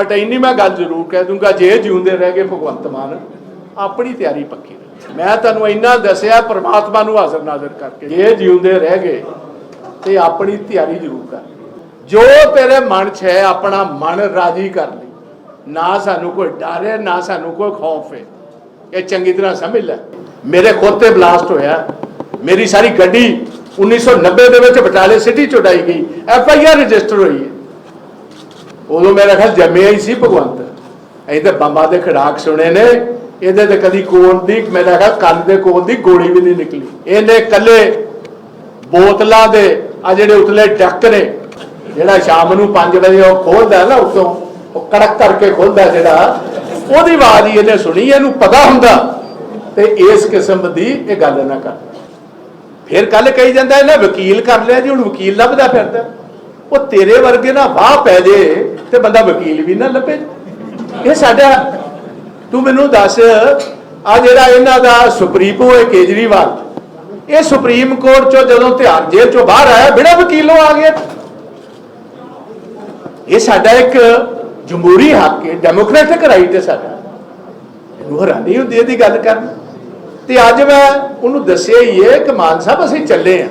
But ਇੰਨੀ ਮੈਂ ਗੱਲ ਜ਼ਰੂਰ ਕਹਿ ਦੂੰਗਾ, ਜੇ ਜਿਉਂਦੇ ਰਹਿ ਗਏ ਭਗਵੰਤ ਮਾਨ, ਆਪਣੀ ਤਿਆਰੀ ਪੱਕੀ ਰੱਖੀ। ਮੈਂ ਤੁਹਾਨੂੰ ਇੰਨਾ ਦੱਸਿਆ, ਪ੍ਰਮਾਤਮਾ ਨੂੰ ਹਾਜ਼ਰ ਨਾਜ਼ਰ ਕਰਕੇ। ਜੇ ਜਿਉਂਦੇ ਰਹਿ ਗਏ, ਤੇ ਆਪਣੀ ਤਿਆਰੀ ਜ਼ਰੂਰ ਕਰ। ਜੋ ਤੇਰੇ ਮਨ 'ਚ ਹੈ, ਆਪਣਾ ਮਨ ਰਾਜੀ ਕਰ ਲਈ। ਨਾ ਸਾਨੂੰ ਕੋਈ ਡਰ ਹੈ, ਨਾ ਸਾਨੂੰ ਕੋਈ ਖੌਫ ਹੈ। ਇਹ ਚੰਗੀ ਤਰ੍ਹਾਂ ਸਮਝ ਲੈ। ਮੇਰੇ ਖੁਦ ਤੇ ਬਲਾਸਟ ਹੋਇਆ। ਮੇਰੀ ਸਾਰੀ ਗੱਡੀ 1990 ਦੇ ਵਿੱਚ ਬਟਾਲੇ ਸਿਟੀ ਚ ਉਡਾਈ ਗਈ। ਐਫ ਆਈ ਆਰ ਰਜਿਸਟਰ ਹੋਈ ਹੈ। ਉਦੋਂ ਮੇਰਾ ਖਿਆਲ ਜੰਮਿਆ ਹੀ ਸੀ ਭਗਵੰਤ। ਅਸੀਂ ਤੇ ਬੰਬਾਂ ਦੇ ਖੜਾਕ ਸੁਣੇ ਨੇ। ਇਹਦੇ ਤੇ ਕਦੀ ਕੋਲ ਦੀ ਮੇਰਾ ਖਿਆਲ ਕੰਨ ਦੇ ਕੋਲ ਦੀ ਗੋਲੀ ਵੀ ਨਹੀਂ ਨਿਕਲੀ। ਇਹਨੇ ਕੱਲੇ ਬੋਤਲਾਂ ਦੇ ਆ ਜਿਹੜੇ ਉਤਲੇ ਡੱਕ ਨੇ, ਜਿਹੜਾ ਸ਼ਾਮ ਨੂੰ 5 ਵਜੇ ਉਹ ਖੋਲਦਾ ਨਾ ਉਤੋਂ, ਉਹ ਕੜਕ ਕਰਕੇ ਖੋਲਦਾ ਜਿਹੜਾ, ਉਹਦੀ ਆਵਾਜ਼ ਹੀ ਇਹਨੇ ਸੁਣੀ, ਇਹਨੂੰ ਪਤਾ ਹੁੰਦਾ। ਤੇ ਇਸ ਕਿਸਮ ਦੀ ਇਹ ਗੱਲ ਨਾ ਕਰ। ਫਿਰ ਕੱਲ ਕਹੀ ਜਾਂਦਾ ਇਹਨੇ ਵਕੀਲ ਕਰ ਲਿਆ ਜੀ, ਹੁਣ ਵਕੀਲ ਲੱਭਦਾ ਫਿਰਦਾ। ਉਹ ਤੇਰੇ ਵਰਗੇ ਨਾ ਵਾਹ ਪੈ ਜੇ ਤੇ ਬੰਦਾ ਵਕੀਲ ਵੀ ਨਾ ਲੱਭੇ। ਇਹ ਸਾਡਾ ਤੂੰ ਮੈਨੂੰ ਦੱਸ, ਆ ਜਿਹੜਾ ਇਹਨਾਂ ਦਾ ਸੁਪਰੀਮੋ ਹੈ ਕੇਜਰੀਵਾਲ, ਇਹ ਸੁਪਰੀਮ ਕੋਰਟ ਚੋਂ ਜਦੋਂ ਧਿਆਨ ਜੇਲ੍ਹ ਚੋਂ ਬਾਹਰ ਆਇਆ, ਬਿਨਾਂ ਵਕੀਲੋਂ ਆ ਗਿਆ। ਇਹ ਸਾਡਾ ਇੱਕ ਜਮਹੂਰੀ ਹੱਕ ਹੈ, ਡੈਮੋਕ੍ਰੈਟਿਕ ਰਾਈਟ ਹੈ ਸਾਡਾ। ਇਹਨੂੰ ਹੈਰਾਨੀ ਹੁੰਦੀ ਇਹਦੀ ਗੱਲ ਕਰਨ। ਤੇ ਅੱਜ ਮੈਂ ਉਹਨੂੰ ਦੱਸਿਆ ਹੀ ਹੈ ਕਿ ਮਾਨ ਸਾਹਿਬ, ਅਸੀਂ ਚੱਲੇ ਆ